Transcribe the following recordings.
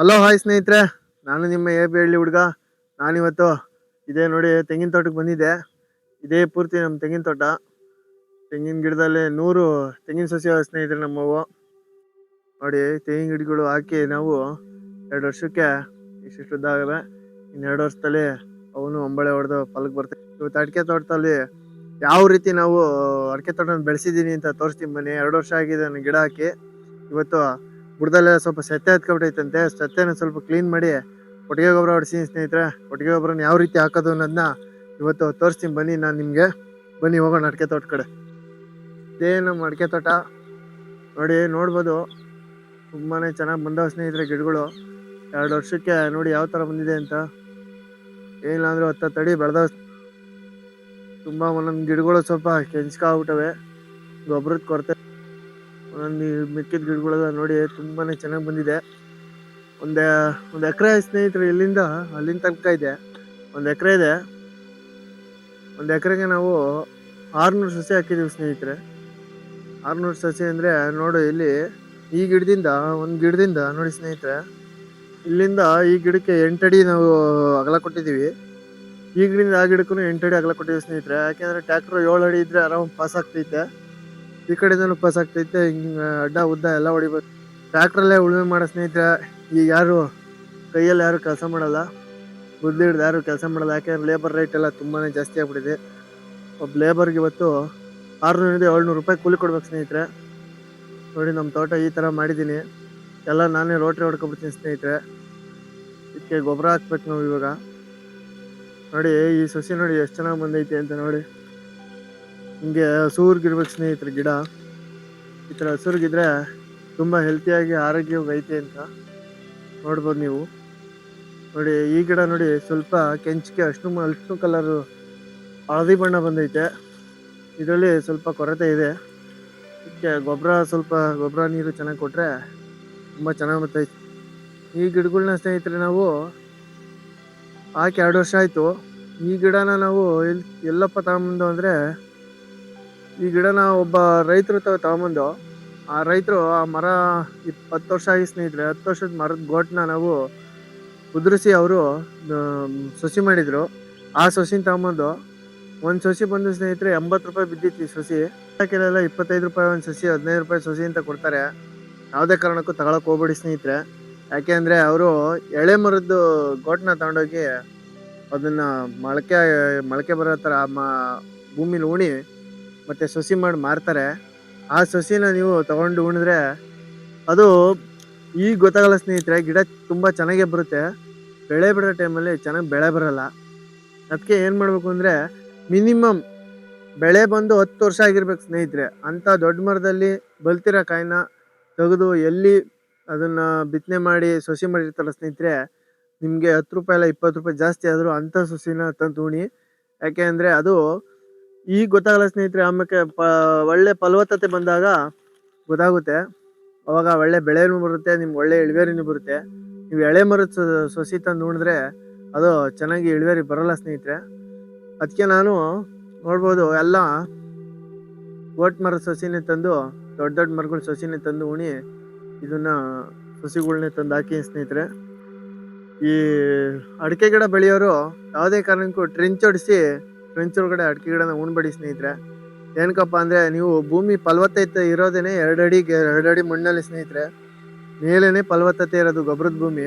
Hello hi ಸ್ನೇಹಿತರೆ. ನಾನು ನಿಮ್ಮ ಎ ಬಿ ಹಳ್ಳಿ ಹುಡುಗ. ನಾನಿವತ್ತು ಇದೇ ನೋಡಿ ತೆಂಗಿನ ತೋಟಕ್ಕೆ ಬಂದಿದ್ದೆ. ಇದೇ ಪೂರ್ತಿ ನಮ್ಮ ತೆಂಗಿನ ತೋಟ. ತೆಂಗಿನ ಗಿಡದಲ್ಲಿ ನೂರು ತೆಂಗಿನ ಸಸಿ ಅವ ಸ್ನೇಹಿತರೆ ನಮ್ಮವು. ನೋಡಿ, ತೆಂಗಿನ ಗಿಡಗಳು ಹಾಕಿ ನಾವು ಎರಡು ವರ್ಷಕ್ಕೆ ಇಷ್ಟಿಷ್ಟು ಉದ್ದಾಗವೆ ಇನ್ನು ಎರಡು ವರ್ಷದಲ್ಲಿ ಅವನು ಅಂಬಳೆ ಹೊಡೆದು ಫಲಕ್ಕೆ ಬರ್ತವೆ ಇವತ್ತು ಅಡಿಕೆ ತೋಟದಲ್ಲಿ ಯಾವ ರೀತಿ ನಾವು ಅಡಿಕೆ ತೋಟನ ಬೆಳೆಸಿದ್ದೀನಿ ಅಂತ ತೋರಿಸ್ತೀನಿ ಬನ್ನಿ. ಎರಡು ವರ್ಷ ಆಗಿದೆ ನಾನು ಗಿಡ ಹಾಕಿ. ಇವತ್ತು ಬುಡದಲ್ಲೆಲ್ಲ ಸ್ವಲ್ಪ ಸೆತ್ತೆ ಹತ್ಕೊಬಿಟ್ಟೈತಂತೆ. ಸೆತ್ತೆನ ಸ್ವಲ್ಪ ಕ್ಲೀನ್ ಮಾಡಿ ಕೊಟ್ಟಿಗೆ ಗೊಬ್ಬರ ಹೊಡಿಸಿ ಸ್ನೇಹಿತರೆ. ಕೊಟ್ಟಿಗೆ ಗೊಬ್ಬರನ ಯಾವ ರೀತಿ ಹಾಕೋದು ಅನ್ನೋದನ್ನ ಇವತ್ತು ತೋರಿಸ್ತೀನಿ. ಬನ್ನಿ ನಾನು ನಿಮಗೆ. ಬನ್ನಿ ಹೋಗೋಣ ಅಡಿಕೆ ತೋಟ ಕಡೆ. ಇದೇ ನಮ್ಮ ಅಡಿಕೆ ತೋಟ? ನೋಡಿ, ನೋಡ್ಬೋದು. ತುಂಬಾ ಚೆನ್ನಾಗಿ ಬಂದವ ಸ್ನೇಹಿತರೆ ಗಿಡಗಳು. ಎರಡು ವರ್ಷಕ್ಕೆ ನೋಡಿ ಯಾವ ಥರ ಬಂದಿದೆ ಅಂತ. ಏನಿಲ್ಲ ಅಂದ್ರೆ ಹತ್ತತ್ತು ಬೆಳೆದ ಬೆಳೆದವ ತುಂಬ ಒಂದೊಂದು ಗಿಡಗಳು ಸ್ವಲ್ಪ ಕೆಂಚ್ಕಾಗ್ಬಿಟ್ಟವೆ ಗೊಬ್ಬರದ ಕೊರತೆ ಒಂದೊಂದು ಮೆಕ್ಕಿದ ಗಿಡಗಳೆಲ್ಲ ನೋಡಿ ತುಂಬಾ ಚೆನ್ನಾಗಿ ಬಂದಿದೆ. ಒಂದು ಒಂದು ಎಕರೆ ಸ್ನೇಹಿತರು ಇಲ್ಲಿಂದ, ಅಲ್ಲಿಂದ ತನಕ ಇದೆ. ಒಂದು ಎಕರೆ ಇದೆ. ಒಂದು ಎಕರೆಗೆ ನಾವು ಆರುನೂರು ಸಸಿ ಹಾಕಿದ್ದೀವಿ ಸ್ನೇಹಿತರೆ. ಆರುನೂರು ಸಸಿ ಅಂದರೆ ನೋಡು ಇಲ್ಲಿ ಈ ಗಿಡದಿಂದ, ಒಂದು ಗಿಡದಿಂದ ನೋಡಿ ಸ್ನೇಹಿತರೆ. ಇಲ್ಲಿಂದ ಈ ಗಿಡಕ್ಕೆ ಎಂಟಡಿ ನಾವು ಅಗಲ ಕೊಟ್ಟಿದ್ದೀವಿ ಈ ಗಿಡದಿಂದ ಆ ಗಿಡಕ್ಕೂ ಎಂಟಡಿ ಅಗಲ ಕೊಟ್ಟಿದ್ದೀವಿ ಸ್ನೇಹಿತರೆ. ಯಾಕೆಂದರೆ ಟ್ಯಾಕ್ಟ್ರು ಏಳು ಅಡಿ ಇದ್ದರೆ ಆರಾಮ್ ಪಾಸ್ ಆಗ್ತೈತೆ. ಈ ಕಡೆಯಿಂದ ಪಾಸ್ ಆಗ್ತೈತೆ ಹಿಂಗೆ ಅಡ್ಡ ಉದ್ದ ಎಲ್ಲ ಹೊಡಿಬೇಕು. ಟ್ರ್ಯಾಕ್ಟ್ರಲ್ಲೇ ಉಳುಮೆ ಮಾಡೋ ಸ್ನೇಹಿತರೆ, ಈಗ ಯಾರು ಕೈಯಲ್ಲಿ ಯಾರು ಕೆಲಸ ಮಾಡಲ್ಲ ಬುದ್ಧಿ ಹಿಡ್ದು ಯಾರು ಕೆಲಸ ಮಾಡಲ್ಲ. ಯಾಕೆಂದ್ರೆ ಲೇಬರ್ ರೇಟ್ ಎಲ್ಲ ತುಂಬಾ ಜಾಸ್ತಿ ಆಗ್ಬಿಟ್ಟಿದೆ. ಒಬ್ಬ ಲೇಬರ್ಗೆ ಇವತ್ತು ಆರುನೂರಿಂದ ಏಳ್ನೂರು ರೂಪಾಯಿ ಕೂಲಿ ಕೊಡ್ಬೇಕು ಸ್ನೇಹಿತರೆ. ನೋಡಿ ನಮ್ಮ ತೋಟ ಈ ಥರ ಮಾಡಿದ್ದೀನಿ. ಎಲ್ಲ ನಾನೇ ರೋಟ್ರಿ ಹೊಡ್ಕೊಬಿಡ್ತೀನಿ ಸ್ನೇಹಿತರೆ. ಇದಕ್ಕೆ ಗೊಬ್ಬರ ಹಾಕ್ಬೇಕು ನಾವು ಇವಾಗ. ನೋಡಿ, ಈ ಸಸಿ ನೋಡಿ ಎಷ್ಟು ಚೆನ್ನಾಗಿ ಬಂದೈತೆ ಅಂತ ನೋಡಿ. ಹಿಂಗೆ ಹಸೂರ್ಗಿರ್ಬೇಕು ಸ್ನೇಹಿತರೆ ಗಿಡ, ಈ ಥರ ಹಸುರ್ಗಿದ್ರೆ ತುಂಬ ಹೆಲ್ತಿಯಾಗಿ ಆರೋಗ್ಯವಾಗಿ ಐತೆ ಅಂತ ನೋಡ್ಬೋದು ನೀವು. ನೋಡಿ, ಈ ಗಿಡ ನೋಡಿ ಸ್ವಲ್ಪ ಕೆಂಚಿಗೆ ಅಷ್ಟು ಅಷ್ಟು ಕಲರು ಹಳದಿ ಬಣ್ಣ ಬಂದೈತೆ. ಇದರಲ್ಲಿ ಸ್ವಲ್ಪ ಕೊರತೆ ಇದೆ. ಇದಕ್ಕೆ ಗೊಬ್ಬರ ಸ್ವಲ್ಪ ಗೊಬ್ಬರ ನೀರು ಚೆನ್ನಾಗಿ ಕೊಟ್ಟರೆ ತುಂಬ ಚೆನ್ನಾಗಿ ಬರ್ತೈತೆ. ಈ ಗಿಡಗಳ್ನ ಸ್ನೇಹಿತರೆ ನಾವು ಹಾಕಿ ಎರಡು ವರ್ಷ ಆಯಿತು. ಈ ಗಿಡನ ನಾವು ಎಲ್ಲಿ ಎಲ್ಲಪ್ಪ ತಗೊಂಬಂದು ಅಂದರೆ ಈ ಗಿಡನ ಒಬ್ಬ ರೈತರು ತಗೊಂಬಂದು, ಆ ರೈತರು ಆ ಮರ ಇಪ್ಪತ್ತು ವರ್ಷ ಆಗಿ ಸ್ನೇಹಿತರೆ, ಹತ್ತು ವರ್ಷದ ಮರದ ಗೋಟ್ನ ನಾವು ಉದುರಿಸಿ ಅವರು ಸಸಿ ಮಾಡಿದರು. ಆ ಸಸಿನ ತಗೊಂಬಂದು, ಒಂದು ಸಸಿ ಬಂದು ಸ್ನೇಹಿತರೆ, ಎಂಬತ್ತು ರೂಪಾಯಿ ಬಿದ್ದಿತ್ತು ಈ ಸಸಿ. ಕೆಲವೆಲ್ಲ ಇಪ್ಪತ್ತೈದು ರೂಪಾಯಿ ಒಂದು ಸಸಿ, ಹದಿನೈದು ರೂಪಾಯಿ ಸಸಿ ಅಂತ ಕೊಡ್ತಾರೆ. ಯಾವುದೇ ಕಾರಣಕ್ಕೂ ತಗೊಳಕ್ಕೆ ಹೋಗ್ಬೇಡಿ ಸ್ನೇಹಿತರೆ. ಯಾಕೆ ಅಂದರೆ ಅವರು ಎಳೆ ಮರದ್ದು ಗೋಟ್ನ ತಗೊಂಡೋಗಿ ಅದನ್ನ ಮೊಳಕೆ ಮೊಳಕೆ ಬರೋ ಥರ ಮ, ಭೂಮಿಲಿ ಉಣಿ ಮತ್ತು ಸೊಸಿ ಮಾಡಿ ಮಾರ್ತಾರೆ. ಆ ಸೊಸಿನ ನೀವು ತಗೊಂಡು ಉಣಿದ್ರೆ ಅದು ಈಗ ಗೊತ್ತಾಗಲ್ಲ ಸ್ನೇಹಿತರೆ, ಗಿಡ ತುಂಬ ಚೆನ್ನಾಗೇ ಬರುತ್ತೆ. ಬೆಳೆ ಬಿಡೋ ಟೈಮಲ್ಲಿ ಚೆನ್ನಾಗಿ ಬೆಳೆ ಬರಲ್ಲ. ಅದಕ್ಕೆ ಏನು ಮಾಡಬೇಕು ಅಂದರೆ ಮಿನಿಮಮ್ ಬೆಳೆ ಬಂದು ಹತ್ತು ವರ್ಷ ಆಗಿರ್ಬೇಕು ಸ್ನೇಹಿತರೆ. ಅಂಥ ದೊಡ್ಡ ಮರದಲ್ಲಿ ಬಲ್ತಿರೋ ಕಾಯಿನ ತೆಗೆದು ಎಲ್ಲಿ ಅದನ್ನು ಬಿತ್ತನೆ ಮಾಡಿ ಸೊಸಿ ಮಾಡಿರ್ತಾರಲ್ಲ ಸ್ನೇಹಿತರೆ, ನಿಮಗೆ ಹತ್ತು ರೂಪಾಯಿ ಇಲ್ಲ, ಇಪ್ಪತ್ತು ರೂಪಾಯಿ ಜಾಸ್ತಿ ಆದರೂ ಅಂಥ ಸೊಸಿನ ತಂದು ಉಣಿ. ಯಾಕೆ ಅಂದರೆ ಅದು ಈಗ ಗೊತ್ತಾಗಲ್ಲ ಸ್ನೇಹಿತರೆ ಆಮೇಲೆ ಪ, ಒಳ್ಳೆ ಫಲವತ್ತತೆ ಬಂದಾಗ ಗೊತ್ತಾಗುತ್ತೆ. ಅವಾಗ ಒಳ್ಳೆ ಬೆಳೆನೂ ಬರುತ್ತೆ, ನಿಮ್ಗೆ ಒಳ್ಳೆ ಇಳುವರಿನೂ ಬರುತ್ತೆ. ನೀವು ಎಳೆ ಮರದ ಸೊಸಿ ತಂದು ಉಣಿದ್ರೆ ಅದು ಚೆನ್ನಾಗಿ ಇಳುವರಿ ಬರಲ್ಲ ಸ್ನೇಹಿತರೆ. ಅದಕ್ಕೆ ನಾನು ನೋಡ್ಬೋದು, ಎಲ್ಲ ಓಟ್ ಮರದ ಸೊಸಿನೇ ತಂದು, ದೊಡ್ಡ ದೊಡ್ಡ ಮರಗಳ ಸೊಸಿನೇ ತಂದು ಉಣಿ ಇದನ್ನ ಸಸಿಗಳನ್ನೇ ತಂದು ಹಾಕಿ ಸ್ನೇಹಿತರೆ. ಈ ಅಡಿಕೆ ಗಿಡ ಬೆಳೆಯೋರು ಯಾವುದೇ ಕಾರಣಕ್ಕೂ ಟ್ರೆಂಚ್ ಹೊಡಿಸಿ ಟ್ರೆಂಚ್ ಒಳಗಡೆ ಅಡಿಕೆ ಉಣ್ಬೇಡಿ ಸ್ನೇಹಿತರೆ. ಏನಕಪ್ಪ ಅಂದರೆ ನೀವು ಭೂಮಿ ಫಲವತ್ತತೆ ಇರೋದೇನೆ ಎರಡು ಅಡಿಗೆ ಎರಡು ಅಡಿ ಮಣ್ಣಲ್ಲಿ ಸ್ನೇಹಿತರೆ. ಮೇಲೇನೆ ಫಲವತ್ತತೆ ಇರೋದು ಗೊಬ್ಬರದ ಭೂಮಿ.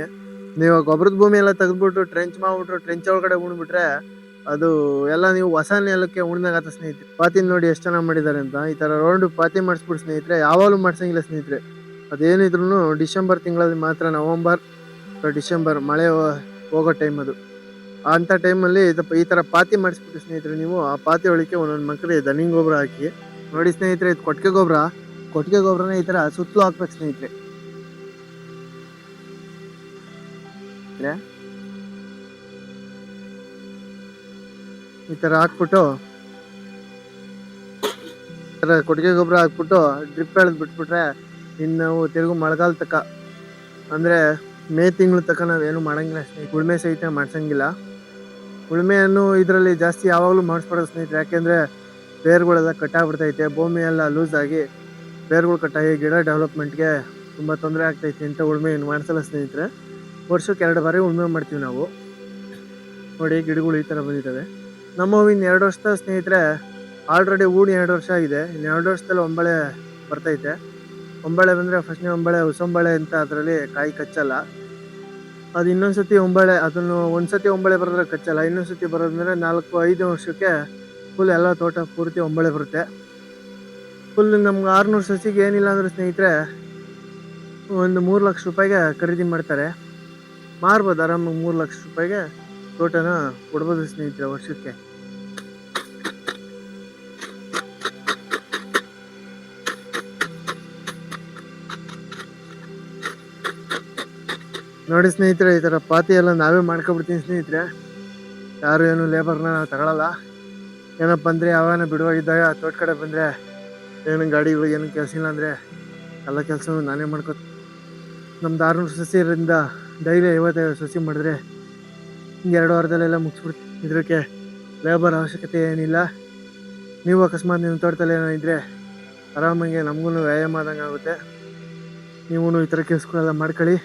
ನೀವು ಗೊಬ್ಬರದ ಭೂಮಿ ಎಲ್ಲ ತೆಗೆದ್ಬಿಟ್ಟು ಟ್ರೆಂಚ್ ಮಾಡ್ಬಿಟ್ರು ಟ್ರೆಂಚ್ ಒಳಗಡೆ ಉಣ್ಬಿಟ್ರೆ ಅದು ಎಲ್ಲ ನೀವು ಹೊಸ ನೆಲಕ್ಕೆ ಉಣ್ದಾಗತ್ತ ಸ್ನೇಹಿತರೆ. ಪಾತಿ ನೋಡಿ ಎಷ್ಟು ಚೆನ್ನಾಗಿ ಮಾಡಿದ್ದಾರೆ ಅಂತ. ಈ ಥರ ರೌಂಡ್ ಪಾತಿ ಮಾಡಿಸ್ಬಿಟ್ಟು ಸ್ನೇಹಿತರೆ. ಯಾವಾಗಲೂ ಮಾಡ್ಸಂಗಿಲ್ಲ ಸ್ನೇಹಿತರೆ. ಅದೇನಿದ್ರು ಡಿಸೆಂಬರ್ ತಿಂಗಳಲ್ಲಿ ಮಾತ್ರ ನವಂಬರ್, ಡಿಸೆಂಬರ್ ಮಳೆ ಹೋಗೋ ಟೈಮ್ ಅದು. ಅಂಥ ಟೈಮಲ್ಲಿ ಈ ಥರ ಪಾತಿ ಮಾಡಿಸ್ಬಿಟ್ಟು ಸ್ನೇಹಿತರೆ ನೀವು ಆ ಪಾತಿ ಒಳಕ್ಕೆ ಒಂದೊಂದು ಮಕ್ಕಳಿಗೆ ದನಿಂಗ್ ಗೊಬ್ಬರ ಹಾಕಿ. ನೋಡಿ ಸ್ನೇಹಿತರೆ ಇದು ಕೊಟ್ಟಿಗೆ ಗೊಬ್ಬರ. ಕೊಟ್ಟಿಗೆ ಗೊಬ್ಬರನ ಈ ಥರ ಸುತ್ತಲೂ ಹಾಕ್ಬೇಕು ಸ್ನೇಹಿತರೆ. ಈ ಥರ ಹಾಕ್ಬಿಟ್ಟು ಈ ಥರ ಕೊಟ್ಟಿಗೆ ಗೊಬ್ಬರ ಹಾಕ್ಬಿಟ್ಟು ಡ್ರಿಪ್ ಎಳೆದು ಬಿಟ್ಬಿಟ್ರೆ ಇನ್ನು ತಿರುಗು ಮಳೆಗಾಲ ತಕ. ಅಂದರೆ ಮೇ ತಿಂಗಳು ತಕ್ಕ ನಾವೇನು ಮಾಡಂಗಿಲ್ಲ ಸ್ನೇಹಿತರೆ. ಗುಳ್ಮೆ ಸಹಿತ ಮಾಡ್ಸಂಗಿಲ್ಲ. ಉಳುಮೆಯನ್ನು ಇದರಲ್ಲಿ ಜಾಸ್ತಿ ಯಾವಾಗಲೂ ಮಾಡಿಸ್ಬಾರ್ದು ಸ್ನೇಹಿತರೆ. ಯಾಕೆಂದರೆ ಬೇರುಗಳೆಲ್ಲ ಕಟ್ಟಾಗ್ಬಿಡ್ತೈತೆ, ಭೂಮಿ ಎಲ್ಲ ಲೂಸ್ ಆಗಿ ಬೇರುಗಳು ಕಟ್ಟಾಗಿ ಗಿಡ ಡೆವಲಪ್ಮೆಂಟ್ಗೆ ತುಂಬ ತೊಂದರೆ ಆಗ್ತೈತೆ ಅಂತ ಉಳುಮೆ ಏನು ಮಾಡಿಸಲ್ಲ ಸ್ನೇಹಿತರೆ. ವರ್ಷಕ್ಕೆ ಎರಡು ಬಾರಿ ಉಳುಮೆ ಮಾಡ್ತೀವಿ ನಾವು. ನೋಡಿ ಗಿಡಗಳು ಈ ಥರ ಬಂದಿದ್ದಾವೆ. ನಮ್ಮ ಇನ್ನು ಎರಡು ವರ್ಷದ ಸ್ನೇಹಿತರೆ ಆಲ್ರೆಡಿ ಊಡಿ ಎರಡು ವರ್ಷ ಆಗಿದೆ. ಇನ್ನು ಎರಡು ವರ್ಷದಲ್ಲಿ ಒಂಬಳೆ ಬರ್ತೈತೆ. ಒಂಬಳೆ ಬಂದರೆ ಫಸ್ಟ್ನೇ ಒಂಬಳೆ, ಹೊಸಂಬಳೆ ಅಂತ ಅದರಲ್ಲಿ ಕಾಯಿ ಕಚ್ಚಲ್ಲ. ಅದು ಇನ್ನೊಂದು ಸತಿ ಒಂಬಳೆ, ಅದನ್ನು ಒಂದು ಸತಿ ಒಂಬಳೆ ಬರೆದ್ರೆ ಕಚ್ಚಲ್ಲ. ಇನ್ನೊಂದು ಸತಿ ಬರೋದಂದ್ರೆ ನಾಲ್ಕು, ಐದು ವರ್ಷಕ್ಕೆ ಫುಲ್ ಎಲ್ಲ ತೋಟ ಪೂರ್ತಿ ಒಂಬಳೆ ಬರುತ್ತೆ. ಫುಲ್ ನಮ್ಗೆ ಆರುನೂರು ಸಸಿಗೆ ಏನಿಲ್ಲ ಅಂದ್ರೆ ಸ್ನೇಹಿತರೆ, ಒಂದು ಮೂರು ಲಕ್ಷ ರೂಪಾಯಿಗೆ ಖರೀದಿ ಮಾಡ್ತಾರೆ. ಮಾರ್ಬೋದು ಆರಾಮಾಗಿ ಮೂರು ಲಕ್ಷ ರೂಪಾಯಿಗೆ ತೋಟನ ಕೊಡ್ಬೋದು ಸ್ನೇಹಿತರೆ ವರ್ಷಕ್ಕೆ. ನೋಡಿ ಸ್ನೇಹಿತರೆ, ಈ ಥರ ಪಾತಿ ಎಲ್ಲ ನಾವೇ ಮಾಡ್ಕೊಬಿಡ್ತೀನಿ ಸ್ನೇಹಿತರೆ. ಯಾರು ಏನು ಲೇಬರ್ನ ತಗೊಳಲ್ಲ. ಏನಪ್ಪ ಅಂದರೆ ಯಾವಾಗ ಬಿಡುವಾಗಿದ್ದಾಗ ತೋಟ ಕಡೆ ಬಂದರೆ ಏನು ಗಾಡಿಗಳು, ಏನು ಕೆಲಸ ಇಲ್ಲ ಅಂದರೆ ಎಲ್ಲ ಕೆಲಸ ನಾನೇ ಮಾಡ್ಕೊ ನಮ್ದು ಆರುನೂರು ಸಸಿ ಇರೋದ್ರಿಂದ ಡೈಲಿ ಐವತ್ತೈದು ಸಸಿ ಮಾಡಿದ್ರೆ ಹಿಂಗೆ ಎರಡು ವಾರದಲ್ಲೆಲ್ಲ ಮುಗಿಸ್ಬಿಡ್ತೀನಿ ಇದಕ್ಕೆ ಲೇಬರ್ ಅವಶ್ಯಕತೆ ಏನಿಲ್ಲ. ನೀವು ಅಕಸ್ಮಾತ್ ನಿಮ್ಮ ತೋಟದಲ್ಲಿ ಏನೋ ಇದ್ದರೆ ಆರಾಮಾಗಿ ನಮಗೂ ವ್ಯಾಯಾಮ ಆದಂಗೆ ಆಗುತ್ತೆ. ನೀವು ಈ ಥರ ಕೆಲಸಗಳೆಲ್ಲ ಮಾಡ್ಕೊಳ್ಳಿ.